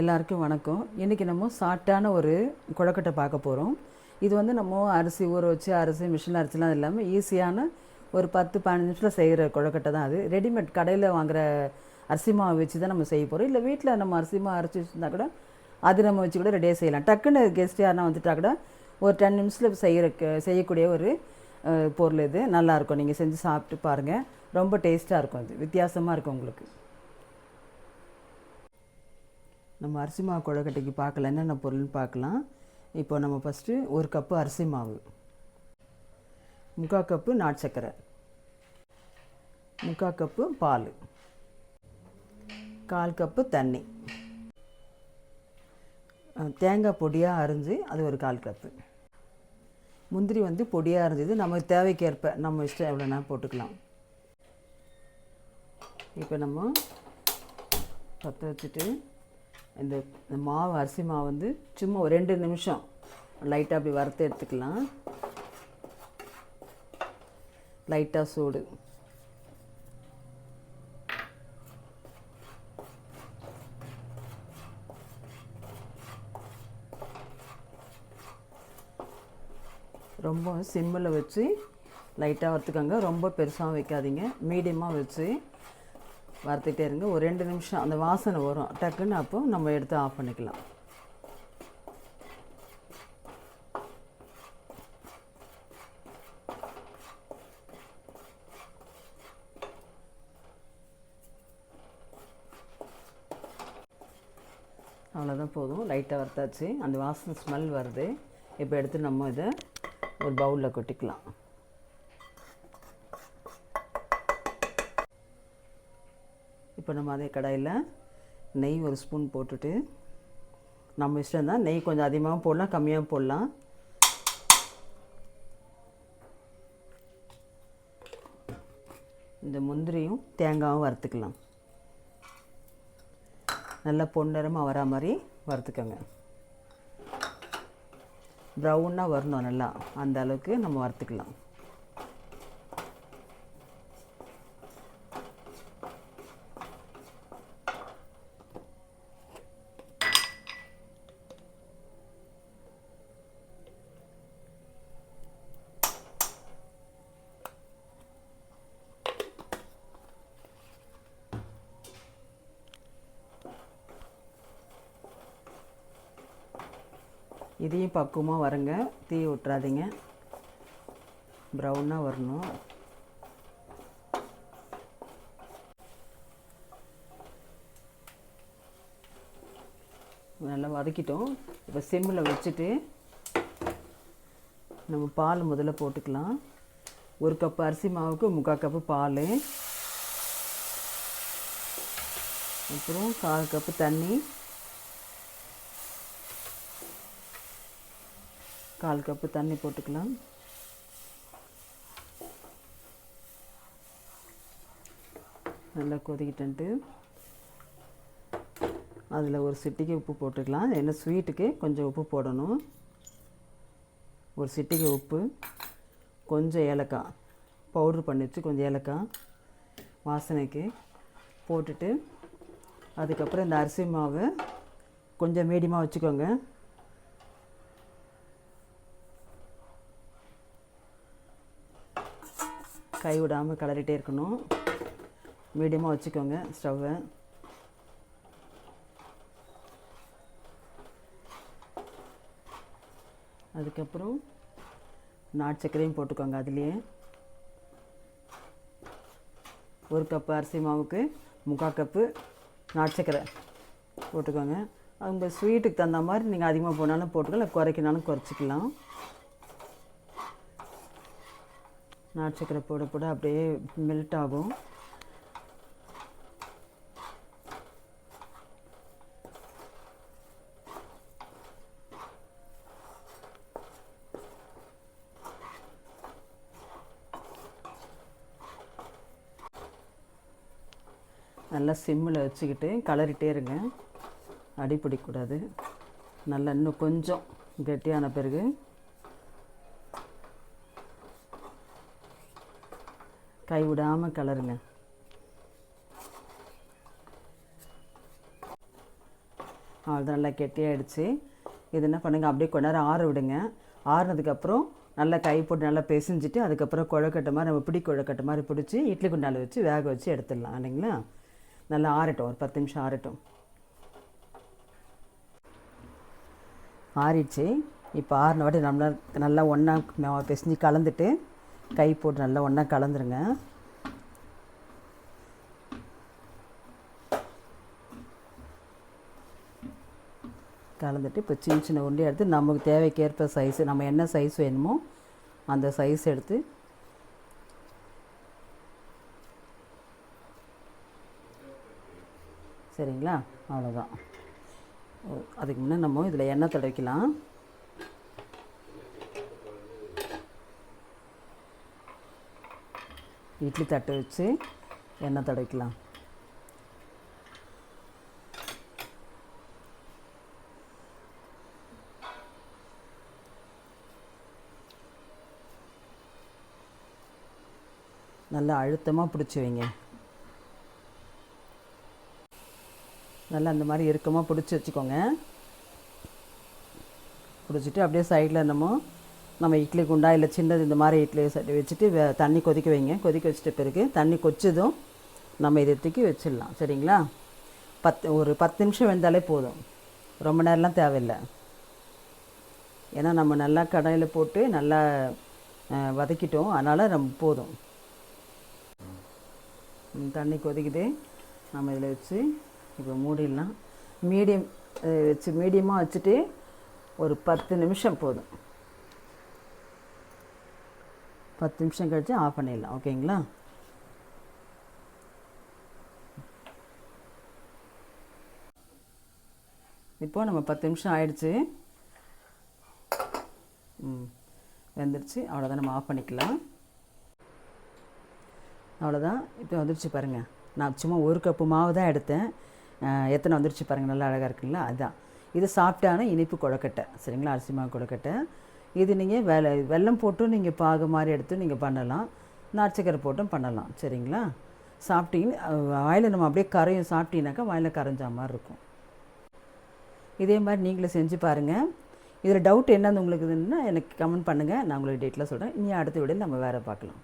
எல்லாருக்கும் வணக்கம். இன்றைக்கி நம்ம சாட்டான ஒரு கொழக்கட்டை பார்க்க போகிறோம் இது வந்து நம்ம அரிசி ஊற வச்சு அரிசி மிஷின் அரிசிலாம் இல்லாமல் ஈஸியான ஒரு பத்து பதினஞ்சு நிமிஷத்தில் செய்கிற கொழக்கட்டை தான் அது. ரெடிமேட் கடையில் வாங்குற அரிசி மாவு வச்சு தான் நம்ம செய்ய போகிறோம் இல்லை வீட்டில் நம்ம அரிசி மாவு அரைச்சி வச்சுருந்தா கூட அது நம்ம வச்சு கூட ரெடியாக செய்யலாம். டக்குன்னு கெஸ்ட் யாருனா வந்துட்டா கூட ஒரு டென் நிமிஷத்தில் செய்கிற செய்யக்கூடிய ஒரு பொருள் இது. நல்லாயிருக்கும் நீங்கள் செஞ்சு சாப்பிட்டு பாருங்கள் ரொம்ப டேஸ்ட்டாக இருக்கும் இது. வித்தியாசமாக இருக்கும் உங்களுக்கு. நம்ம அரிசி மாவு கொழுக்கட்டைக்கு பார்க்கல என்னென்ன பொருள்னு பார்க்கலாம். இப்போ நம்ம ஃபஸ்ட்டு ஒரு கப்பு அரிசி மாவு. முக்கால் கப்பு நாட்டு சர்க்கரை. முக்கால் கப்பு பால். கால் கப்பு தண்ணி. தேங்காய் பொடியாக அரிஞ்சு அது ஒரு கால் கப்பு முந்திரி வந்து பொடியாக இருந்தது நமக்கு தேவைக்கேற்ப நம்ம இஷ்டம் எவ்வளோனா போட்டுக்கலாம். இப்போ நம்ம பற்ற வச்சுட்டு இந்த இந்த மாவு அரிசி மாவு வந்து சும்மா ஒரு ரெண்டு நிமிஷம் லைட்டாக அப்படி வறுத்து எடுத்துக்கலாம். லைட்டாக சூடு. ரொம்ப சிம்மில் வச்சு லைட்டாக வறுத்துக்கோங்க. ரொம்ப பெருசாகவும் வைக்காதீங்க. மீடியமாக வச்சு. வறுத்துக்கிட்டே இருங்க. ஒரு ரெண்டு நிமிஷம் அந்த வாசனை வரும். டக்குன்னு அப்போ நம்ம எடுத்து ஆஃப் பண்ணிக்கலாம். அவ்வளோதான் போதும். லைட்டாக வறுத்தாச்சு. அந்த வாசனை ஸ்மெல் வருது. இப்போ எடுத்து நம்ம இதை ஒரு பவுலில் கொட்டிக்கலாம். இப்போ நம்ம அதே கடாயில் நெய் ஒரு ஸ்பூன் போட்டுட்டு நம்ம இஷ்டம் தான் நெய் கொஞ்சம் அதிகமாகவும் போடலாம் கம்மியாகவும் போடலாம். இந்த முந்திரியும் தேங்காயும் வறுத்துக்கலாம். நல்லா பொன்னிறமாக வரா மாதிரி வறுத்துக்கோங்க. ப்ரௌனாக வரணும் நல்லா அந்த அளவுக்கு நம்ம வறுத்துக்கலாம். இதையும் பக்குவமாக வரங்க. தீ விட்டுறாதீங்க ப்ரௌனாக வரணும். நல்லா வதக்கிட்டோம். இப்போ சிம்மில் வச்சுட்டு நம்ம பால் முதல்ல போட்டுக்கலாம். ஒரு கப்பு அரிசி மாவுக்கு முக்கால் கப்பு பால். அப்புறம் கால் கப்பு தண்ணி. கால் கப்பு தண்ணி போட்டுக்கலாம். நல்லா கொதிக்கிட்டு அதில் ஒரு சிட்டிகை உப்பு போட்டுக்கலாம். ஏன்னா ஸ்வீட்டுக்கு கொஞ்சம் உப்பு போடணும். ஒரு சிட்டிகை உப்பு கொஞ்சம் ஏலக்காய் பவுட்ரு பண்ணி வச்சு கொஞ்சம் ஏலக்காய் வாசனைக்கு போட்டுட்டு அதுக்கப்புறம் இந்த அரிசி மாவை கொஞ்சம் மீடியமாக வச்சுக்கோங்க. கை விடாமல் கிளறிட்டே இருக்கணும். மீடியமாக வச்சுக்கோங்க ஸ்டவ்வை அதுக்கப்புறம் நாட்டு சர்க்கரையும் போட்டுக்கோங்க அதுலேயே. ஒரு கப்பு அரிசி மாவுக்கு முக்கால் கப்பு நாட்டு சர்க்கரை போட்டுக்கோங்க. உங்கள் ஸ்வீட்டுக்கு தகுந்த மாதிரி நீங்கள் அதிகமாக போனாலும் போட்டுக்கலாம் குறைக்கினாலும் குறைச்சிக்கலாம். நாட்டு சக்கரை போட போட அப்படியே மெல்ட் ஆகும். நல்லா சிம்மில் வச்சுக்கிட்டு கலரிட்டே இருங்க. அடி பிடிக்கக்கூடாது நல்லா இன்னும் கொஞ்சம் கெட்டியான பிறகு கை விடாமல் கலருங்க அவ்வளோ நல்லா கெட்டியாகிடுச்சு இது என்ன பண்ணுங்கள் அப்படியே கொஞ்ச நேரம் ஆற விடுங்க. ஆறுனதுக்கப்புறம் நல்லா கை போட்டு நல்லா பிசைஞ்சிட்டு அதுக்கப்புறம் குழக்கட்டை மாதிரி நம்ம பிடி குழக்கட்டை மாதிரி பிடிச்சி இட்லி குண்டால வச்சு வேக வச்சு எடுத்துடலாம் இல்லைங்களா? நல்லா ஆறட்டும் ஒரு பத்து நிமிஷம் ஆறட்டும். ஆறிடுச்சு. இப்போ ஆறின வாட்டி நல்லா நல்லா ஒன்றா பிசைஞ்சு கலந்துட்டு கை போட்டு நல்லா ஒன்றா கலந்துருங்க. கலந்துட்டு இப்போ சின்ன சின்ன உருண்டை எடுத்து நமக்கு தேவைக்கேற்ப சைஸ் நம்ம என்ன சைஸ் வேணுமோ அந்த சைஸ் எடுத்து சரிங்களா? அவ்வளோதான் ஓ, அதுக்கு முன்னே நம்ம இதில் எண்ணெய் தடவிக்கலாம். இட்லி தட்டு வச்சு எண்ணெய் தடவிக்கலாம் நல்லா அழுத்தமாக பிடிச்சி வைங்க. நல்லா அந்த மாதிரி இறுக்கமாக பிடிச்சி வச்சுக்கோங்க. பிடிச்சிட்டு அப்படியே சைடில் என்னமோ நம்ம இட்லி குண்டா இல்லை சின்னது இந்த மாதிரி இட்லி சட்டி வச்சுட்டு வே- தண்ணி கொதிக்க வைங்க. கொதிக்க வச்சுட்ட பிறகு தண்ணி கொச்சதும் நம்ம இதை தூக்கி வச்சிடலாம். சரிங்களா? பத்து ஒரு பத்து நிமிஷம் வெந்தாலே போதும். ரொம்ப நேரம்லாம் தேவையில்லை. ஏன்னா நம்ம நல்லா கடையில் போட்டு நல்லா வதக்கிட்டோம். அதனால் நம்ம போதும். தண்ணி கொதிக்குது. நம்ம இதில் வச்சு இப்போ மூடிடலாம். மீடியம் வச்சு மீடியமாக வச்சுட்டு ஒரு பத்து நிமிஷம் போதும். பத்து நிமிஷம் கழித்து ஆஃப் பண்ணிடலாம். ஓகேங்களா? இப்போ நம்ம பத்து நிமிஷம் ஆயிடுச்சு. ம் வெந்துருச்சு. அவ்வளோதான் நம்ம ஆஃப் பண்ணிக்கலாம். அவ்வளோதான் இப்போ வந்துருச்சு பாருங்கள் நான் சும்மா ஒரு கப்பு மாவு தான் எடுத்தேன். எத்தனை வந்துருச்சு பாருங்கள் நல்லா அழகாக இருக்குங்களா அதுதான் இது சாப்பிட்டான இனிப்பு கொழுக்கட்டை. சரிங்களா? அரிசி மாவு கொழுக்கட்டை. இது நீங்கள் வெ வெல்லம் போட்டும் நீங்கள் பாகு மாதிரி எடுத்து நீங்கள் பண்ணலாம். நார்ச்சக்கரை போட்டும் பண்ணலாம். சரிங்களா? சாப்பிட்டீங்கன்னு வாயில் நம்ம அப்படியே கரையும் சாப்பிட்டீங்கனாக்கா வாயில் கரைஞ்சா மாதிரி இருக்கும். இதே மாதிரி நீங்களும் செஞ்சு பாருங்கள் இதில் டவுட் என்னன்னு உங்களுக்கு இதுன்னா எனக்கு கமெண்ட் பண்ணுங்கள் நான் உங்களுக்கு டேட்டில் சொல்கிறேன் இனி அடுத்த விட நம்ம வேறு பார்க்கலாம்.